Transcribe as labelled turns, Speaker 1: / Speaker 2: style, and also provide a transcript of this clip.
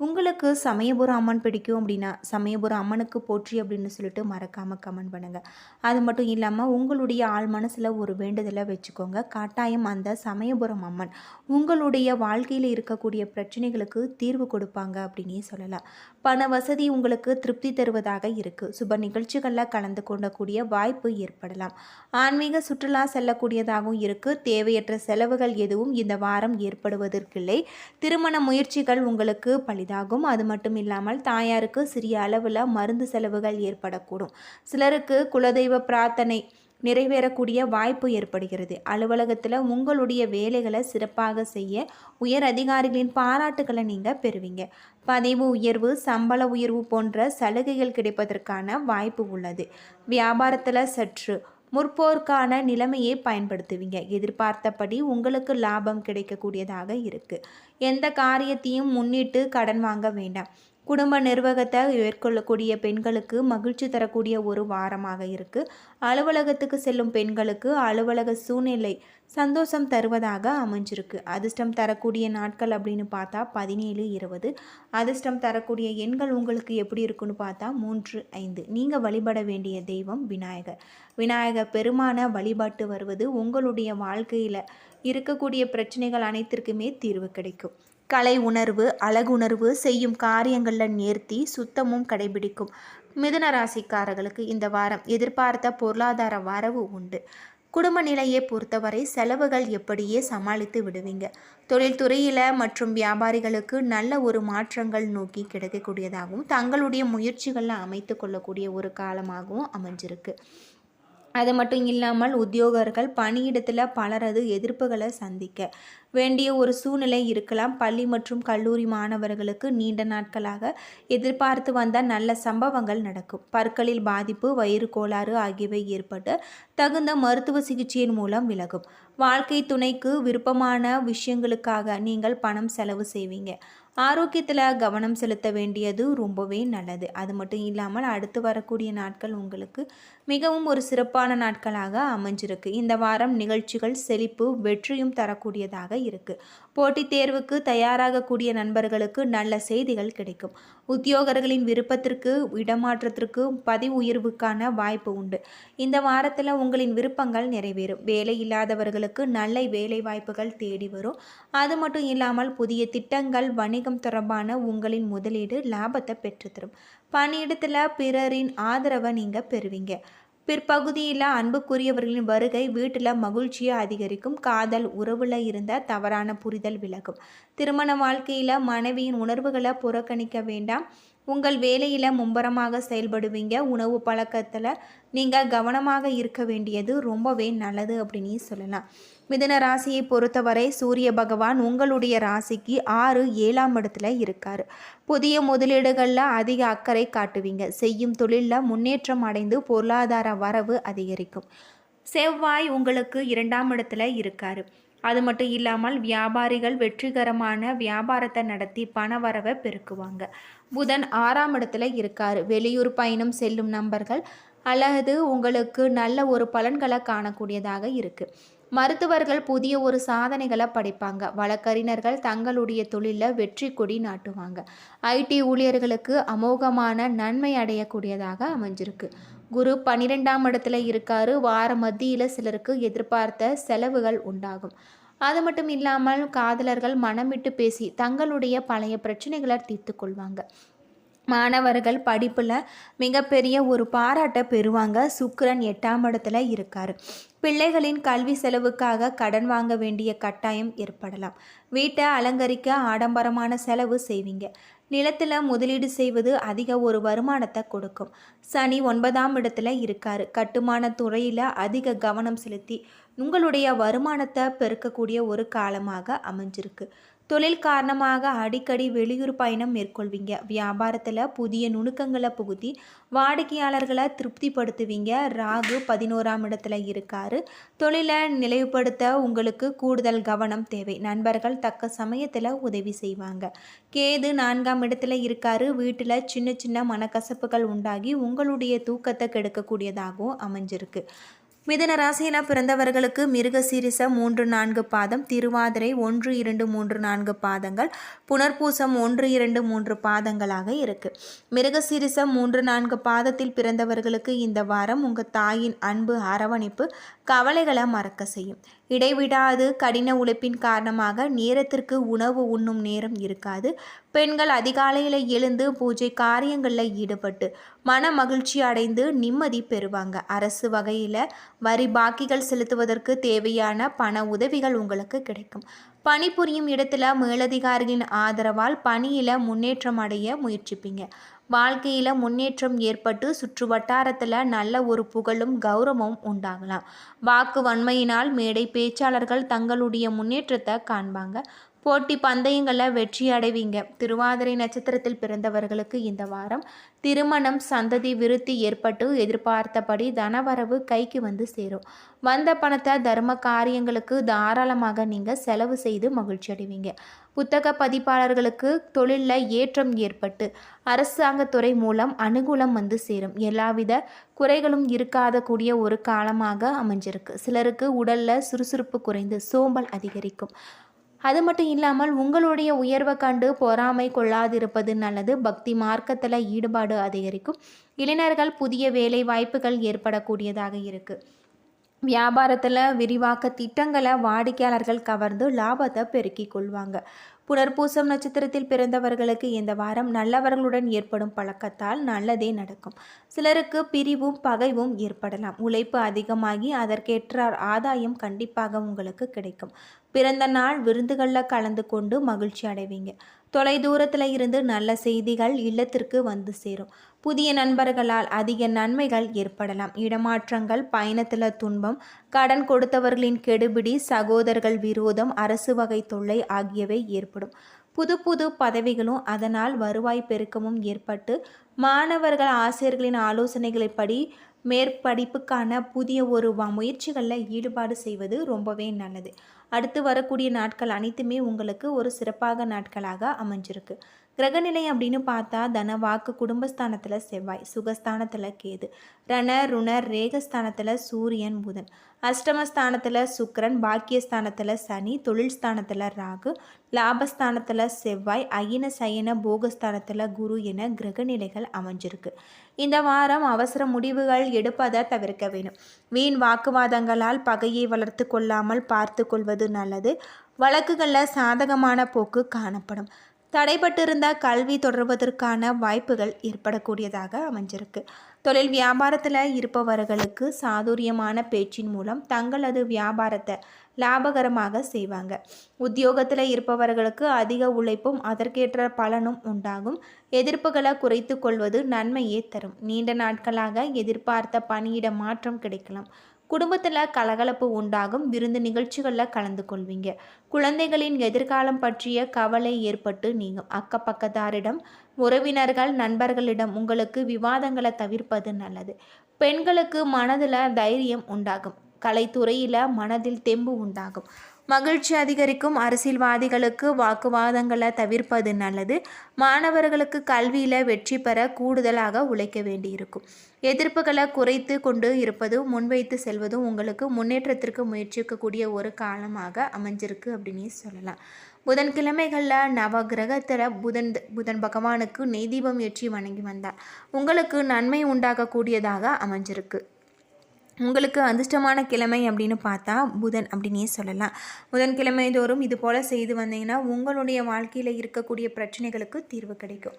Speaker 1: உங்களுக்கு சமயபுரம் அம்மன் பிடிக்கும் அப்படின்னா சமயபுரம் அம்மனுக்கு போற்றி அப்படின்னு சொல்லிட்டு மறக்காமல் கமெண்ட் பண்ணுங்கள் அது மட்டும் இல்லாமல் உங்களுடைய ஆள் மனசில் ஒரு வேண்டுதலை வச்சுக்கோங்க. கட்டாயம் அந்த சமயபுரம் அம்மன் உங்களுடைய வாழ்க்கையில் இருக்கக்கூடிய பிரச்சனைகளுக்கு தீர்வு கொடுப்பாங்க அப்படின்னே சொல்லலாம். பண வசதி உங்களுக்கு திருப்தி தருவதாக இருக்குது சுப நிகழ்ச்சிகளில் கலந்து கொள்ளக்கூடிய வாய்ப்பு ஏற்படலாம். ஆன்மீக சுற்றுலா செல்லக்கூடியதாகவும் இருக்குது தேவையற்ற செலவுகள் எதுவும் இந்த வாரம் ஏற்படுவதற்கில்லை. திருமண முயற்சிகள் உங்களுக்கு பழி இதாகும். அது மட்டும் இல்லாமல் தாயாருக்கு சிறிய அளவில் மருந்து செலவுகள் ஏற்படக்கூடும். சிலருக்கு குலதெய்வ பிரார்த்தனை நிறைவேறக்கூடிய வாய்ப்பு ஏற்படுகிறது. அலுவலகத்தில் உங்களுடைய வேலைகளை சிறப்பாக செய்ய உயர் அதிகாரிகளின் பாராட்டுகளை நீங்கள் பெறுவீங்க. பதவி உயர்வு சம்பள உயர்வு போன்ற சலுகைகள் கிடைப்பதற்கான வாய்ப்பு உள்ளது. வியாபாரத்தில் சற்று முற்போருக்கான நிலைமையை பயன்படுத்துவீங்க. எதிர்பார்த்தபடி உங்களுக்கு லாபம் கிடைக்கக்கூடியதாக இருக்குது எந்த காரியத்தையும் முன்னிட்டு கடன் வாங்க வேண்டாம். குடும்ப நிர்வாகத்தை மேற்கொள்ளக்கூடிய பெண்களுக்கு மகிழ்ச்சி தரக்கூடிய ஒரு வாரமாக இருக்குது அலுவலகத்துக்கு செல்லும் பெண்களுக்கு அலுவலக சூழ்நிலை சந்தோஷம் தருவதாக அமைஞ்சிருக்கு. அதிர்ஷ்டம் தரக்கூடிய நாட்கள் அப்படின்னு பார்த்தா பதினேழு இருபது. அதிர்ஷ்டம் தரக்கூடிய எண்கள் உங்களுக்கு எப்படி இருக்குன்னு பார்த்தா மூன்று ஐந்து. நீங்கள் வழிபட வேண்டிய தெய்வம் விநாயகர். விநாயகர் பெருமான வழிபாட்டு வருவது உங்களுடைய வாழ்க்கையில் இருக்கக்கூடிய பிரச்சனைகள் அனைத்திற்குமே தீர்வு கிடைக்கும். கலை உணர்வு அழகுணர்வு செய்யும் காரியங்களில் நேர்த்தி சுத்தமும் கடைபிடிக்கும். மிதுன ராசிக்காரர்களுக்கு இந்த வாரம் எதிர்பார்த்த பொருளாதார வரவு உண்டு. குடும்ப நிலையை பொறுத்தவரை செலவுகள் எப்படியே சமாளித்து விடுவீங்க. தொழில்துறையில் மற்றும் வியாபாரிகளுக்கு நல்ல ஒரு மாற்றங்கள் நோக்கி கிடைக்கக்கூடியதாகவும் தங்களுடைய முயற்சிகளில் அமைத்து கொள்ளக்கூடிய ஒரு காலமாகவும் அமைஞ்சிருக்கு. அது மட்டும் இல்லாமல் உத்தியோகர்கள் பணியிடத்தில் பலரது எதிர்ப்புகளை சந்திக்க வேண்டிய ஒரு சூழ்நிலை இருக்கலாம். பள்ளி மற்றும் கல்லூரி மாணவர்களுக்கு நீண்ட நாட்களாக எதிர்பார்த்து வந்த நல்ல சம்பவங்கள் நடக்கும். பற்களில் பாதிப்பு வயிறு கோளாறு ஆகியவை ஏற்பட்டு தகுந்த மருத்துவ சிகிச்சையின் மூலம் விலகும். வாழ்க்கை துணைக்கு விருப்பமான விஷயங்களுக்காக நீங்கள் பணம் செலவு செய்வீங்க. ஆரோக்கியத்தில் கவனம் செலுத்த வேண்டியது ரொம்பவே நல்லது. அது மட்டும் இல்லாமல் அடுத்து வரக்கூடிய நாட்கள் உங்களுக்கு மிகவும் ஒரு சிறப்பான நாட்களாக அமைஞ்சிருக்கு. இந்த வாரம் நிகழ்ச்சிகள் செழிப்பு வெற்றியும் தரக்கூடியதாக இருக்குது போட்டித் தேர்வுக்கு தயாராகக்கூடிய நண்பர்களுக்கு நல்ல செய்திகள் கிடைக்கும். உத்தியோகர்களின் விருப்பத்திற்கு இடமாற்றத்திற்கு பதிவு உயர்வுக்கான வாய்ப்பு உண்டு. இந்த வாரத்தில் உங்களின் விருப்பங்கள் நிறைவேறும். வேலை இல்லாதவர்களுக்கு நல்ல வேலை வாய்ப்புகள் தேடி வரும். அது மட்டும் இல்லாமல் புதிய திட்டங்கள் வணிகம் தொடர்பான உங்களின் முதலீடு லாபத்தை பெற்றுத்தரும் பணியிடத்தில் பிறரின் ஆதரவை நீங்கள் பெறுவீங்க. பிற்பகுதியில் அன்புக்குரியவர்களின் வருகை வீட்டில் மகிழ்ச்சியை அதிகரிக்கும். காதல் உறவில் இருந்த தவறான புரிதல் விலகும். திருமண வாழ்க்கையில் மனைவியின் உணர்வுகளை புறக்கணிக்க வேண்டாம். உங்கள் வேலையில் மும்பரமாக செயல்படுவீங்க. உணவு பழக்கத்தில் நீங்கள் கவனமாக இருக்க வேண்டியது ரொம்பவே நல்லது அப்படின்னு சொல்லலாம். மிதன ராசியை பொறுத்தவரை சூரிய பகவான் உங்களுடைய ராசிக்கு ஆறு ஏழாம் இடத்துல இருக்கார். புதிய முதலீடுகளில் அதிக அக்கறை காட்டுவீங்க. செய்யும் தொழிலில் முன்னேற்றம் அடைந்து பொருளாதார வரவு அதிகரிக்கும். செவ்வாய் உங்களுக்கு இரண்டாம் இடத்துல இருக்கார். அது மட்டும் இல்லாமல் வியாபாரிகள் வெற்றிகரமான வியாபாரத்தை நடத்தி பண வரவை பெருக்குவாங்க. புதன் ஆறாம் இடத்துல இருக்கார். வெளியூர் பயணம் செல்லும் நபர்கள் அல்லது உங்களுக்கு நல்ல ஒரு பலன்களை காணக்கூடியதாக இருக்குது மருத்துவர்கள் புதிய ஒரு சாதனைகளை படைப்பாங்க. வழக்கறிஞர்கள் தங்களுடைய தொழிலில் வெற்றி கொடி நாட்டுவாங்க. ஐடி ஊழியர்களுக்கு அமோகமான நன்மை அடையக்கூடியதாக அமைஞ்சிருக்கு. குரு பன்னிரெண்டாம் இடத்துல இருக்காரு. வார மத்தியில் சிலருக்கு எதிர்பார்த்த செலவுகள் உண்டாகும். அது மட்டும் இல்லாமல் காதலர்கள் மனம் விட்டு பேசி தங்களுடைய பழைய பிரச்சனைகளை தீர்த்து கொள்வாங்க. மாணவர்கள் படிப்பில் மிகப்பெரிய ஒரு பாராட்டை பெறுவாங்க. சுக்கரன் எட்டாம் இடத்துல இருக்கார். பிள்ளைகளின் கல்வி செலவுக்காக கடன் வாங்க வேண்டிய கட்டாயம் ஏற்படலாம். வீட்டை அலங்கரிக்க ஆடம்பரமான செலவு செய்வீங்க. நிலத்தில் முதலீடு செய்வது அதிக ஒரு வருமானத்தை கொடுக்கும். சனி ஒன்பதாம் இடத்துல இருக்கார். கட்டுமான துறையில் அதிக கவனம் செலுத்தி உங்களுடைய வருமானத்தை பெருக்கக்கூடிய ஒரு காலமாக அமைஞ்சிருக்கு. தொழில் காரணமாக அடிக்கடி வெளியூர் பயணம் மேற்கொள்வீங்க. வியாபாரத்தில் புதிய நுணுக்கங்களை புகுத்தி வாடிக்கையாளர்களை திருப்திப்படுத்துவீங்க. ராகு பதினோராம் இடத்துல இருக்காரு. தொழிலை நிலைவுபடுத்த உங்களுக்கு கூடுதல் கவனம் தேவை. நண்பர்கள் தக்க சமயத்தில் உதவி செய்வாங்க. கேது நான்காம் இடத்துல இருக்காரு. வீட்டில் சின்ன சின்ன மனக்கசப்புகள் உண்டாகி உங்களுடைய தூக்கத்தை கெடுக்கக்கூடியதாகவும் அமைஞ்சிருக்கு. மிதன ராசியில் பிறந்தவர்களுக்கு மிருக சீரிச மூன்று நான்கு பாதம் திருவாதிரை ஒன்று இரண்டு மூன்று நான்கு பாதங்கள் புனர்பூசம் ஒன்று இரண்டு மூன்று பாதங்களாக இருக்கு. மிருக சீரிசம் மூன்று நான்கு பாதத்தில் பிறந்தவர்களுக்கு இந்த வாரம் உங்கள் தாயின் அன்பு அரவணைப்பு கவலைகளை மறக்க செய்யும். இடைவிடாது கடின உழைப்பின் காரணமாக நேரத்திற்கு உணவு உண்ணும் நேரம் இருக்காது. பெண்கள் அதிகாலையில் எழுந்து பூஜை காரியங்களில் ஈடுபட்டு மன மகிழ்ச்சி அடைந்து நிம்மதி பெறுவாங்க. அரசு வகையில் வரி பாக்கிகள் செலுத்துவதற்கு தேவையான பண உதவிகள் உங்களுக்கு கிடைக்கும். பணிபுரியும் இடத்துல மேலதிகாரிகளின் ஆதரவால் பணியில் முன்னேற்றம் அடைய முயற்சிப்பீங்க. வாழ்க்கையில் முன்னேற்றம் ஏற்பட்டு சுற்று வட்டாரத்தில் நல்ல ஒரு புகழும் கௌரவமும் உண்டாகலாம். வாக்கு வன்மையினால் மேடை பேச்சாளர்கள் தங்களுடைய முன்னேற்றத்தை காண்பாங்க. போட்டி பந்தயங்களில் வெற்றி அடைவீங்க. திருவாதிரை நட்சத்திரத்தில் பிறந்தவர்களுக்கு இந்த வாரம் திருமணம் சந்ததி விருத்தி ஏற்பட்டு எதிர்பார்த்தபடி தனவரவு கைக்கு வந்து சேரும். வந்த பணத்தை தர்ம காரியங்களுக்கு தாராளமாக நீங்கள் செலவு செய்து மகிழ்ச்சி அடைவீங்க. புத்தக பதிப்பாளர்களுக்கு தொழிலில் ஏற்றம் ஏற்பட்டு அரசாங்கத்துறை மூலம் அனுகூலம் வந்து சேரும். எல்லாவித குறைகளும் இருக்காத கூடிய ஒரு காலமாக அமைஞ்சிருக்கு. சிலருக்கு உடலில் சுறுசுறுப்பு குறைந்து சோம்பல் அதிகரிக்கும். அது மட்டும் இல்லாமல் உங்களுடைய உயர்வை கண்டு பொறாமை கொள்ளாதிருப்பது நல்லது. பக்தி மார்க்கத்தில் ஈடுபாடு அதிகரிக்கும். இளைஞர்கள் புதிய வேலை வாய்ப்புகள் ஏற்படக்கூடியதாக இருக்குது வியாபாரத்தில் விரிவாக்க திட்டங்களை வாடிக்கையாளர்கள் கவர்ந்து லாபத்தை பெருக்கிக் கொள்வாங்க. புனர்பூசம் நட்சத்திரத்தில் பிறந்தவர்களுக்கு இந்த வாரம் நல்லவர்களுடன் ஏற்படும் பழக்கத்தால் நல்லதே நடக்கும். சிலருக்கு பிரிவும் பகைவும் ஏற்படலாம். உழைப்பு அதிகமாகி அதற்கேற்ற ஆதாயம் கண்டிப்பாக உங்களுக்கு கிடைக்கும். பிறந்த நாள் விருந்துகளில் கலந்து கொண்டு மகிழ்ச்சி அடைவீங்க. தொலை தூரத்தில் இருந்து நல்ல செய்திகள் இல்லத்திற்கு வந்து சேரும். புதிய நண்பர்களால் அதிக நன்மைகள் ஏற்படலாம். இடமாற்றங்கள் பயணத்தில் துன்பம் கடன் கொடுத்தவர்களின் கெடுபிடி சகோதரர்கள் விரோதம் அரசு வகை தொல்லை ஆகியவை ஏற்படும். புது புது பதவிகளும் அதனால் வருவாய் பெருக்கமும் ஏற்பட்டு மாணவர்கள் ஆசிரியர்களின் ஆலோசனைகளைப்படி மேற்படிப்புக்கான புதிய ஒரு முயற்சிகளில் ஈடுபாடு செய்வது ரொம்பவே நல்லது. அடுத்து வரக்கூடிய நாட்கள் அனைத்துமே உங்களுக்கு ஒரு சிறப்பாக நாட்களாக அமைஞ்சிருக்கு. கிரகநிலை அப்படின்னு பார்த்தா தன வாக்கு குடும்பஸ்தானத்தில் செவ்வாய் சுகஸ்தானத்தில் கேது ரண ருண ரேகஸ்தானத்தில் சூரியன் புதன் அஷ்டமஸ்தானத்தில் சுக்கரன் பாக்கியஸ்தானத்தில் சனி தொழில் ஸ்தானத்தில் ராகு லாபஸ்தானத்தில் செவ்வாய் அயின சயன போகஸ்தானத்தில் குரு என கிரகநிலைகள் அமைஞ்சிருக்கு. இந்த வாரம் அவசர முடிவுகள் எடுப்பதை தவிர்க்க வேணும். வீண் வாக்குவாதங்களால் பகையை வளர்த்து கொள்ளாமல் பார்த்து கொள்வது நல்லது. வழக்குகளில் சாதகமான போக்கு காணப்படும். தடைப்பட்டிருந்த கல்வி தொடர்வதற்கான வாய்ப்புகள் ஏற்படக்கூடியதாக அமைஞ்சிருக்கு. தொழில் வியாபாரத்தில் இருப்பவர்களுக்கு சாதுரியமான பேச்சின் மூலம் தங்களது வியாபாரத்தை லாபகரமாக செய்வாங்க. உத்தியோகத்தில் இருப்பவர்களுக்கு அதிக உழைப்பும் அதற்கேற்ற பலனும் உண்டாகும். எதிர்ப்புகளை குறைத்து கொள்வது நன்மையே தரும். நீண்ட நாட்களாக எதிர்பார்த்த பணியிட மாற்றம் கிடைக்கலாம். குடும்பத்தில் கலகலப்பு உண்டாகும். விருந்து நிகழ்ச்சிகளில் கலந்து கொள்வீங்க. குழந்தைகளின் எதிர்காலம் பற்றிய கவலை ஏற்பட்டு நீங்கள் அக்கப்பக்கத்தாரிடம் உறவினர்கள் நண்பர்களிடம் உங்களுக்கு விவாதங்களை தவிர்ப்பது நல்லது. பெண்களுக்கு மனதில் தைரியம் உண்டாகும். கலைத்துறையில் மனதில் தெம்பு உண்டாகும். மகிழ்ச்சி அதிகரிக்கும். அரசியல்வாதிகளுக்கு வாக்குவாதங்களை தவிர்ப்பது நல்லது. மாணவர்களுக்கு கல்வியில் வெற்றி பெற கூடுதலாக உழைக்க வேண்டியிருக்கும். எதிர்ப்புகளை குறைத்து கொண்டு இருப்பதும் முன்வைத்து செல்வதும் உங்களுக்கு முன்னேற்றத்திற்கு முயற்சிக்கக்கூடிய ஒரு காலமாக அமைஞ்சிருக்கு அப்படின்னு சொல்லலாம். புதன்கிழமைகளில் நவ கிரகத்தில் புதன் புதன் பகவானுக்கு நெய் தீபம் ஏற்றி வணங்கி வந்தார். உங்களுக்கு நன்மை உண்டாகக்கூடியதாக அமைஞ்சிருக்கு. உங்களுக்கு அதிர்ஷ்டமான கிழமை அப்படின்னு பார்த்தா புதன் அப்படின்னே சொல்லலாம். புதன்கிழமை தோறும் இது போல் செய்து வந்தீங்கன்னா உங்களுடைய வாழ்க்கையில் இருக்கக்கூடிய பிரச்சனைகளுக்கு தீர்வு கிடைக்கும்.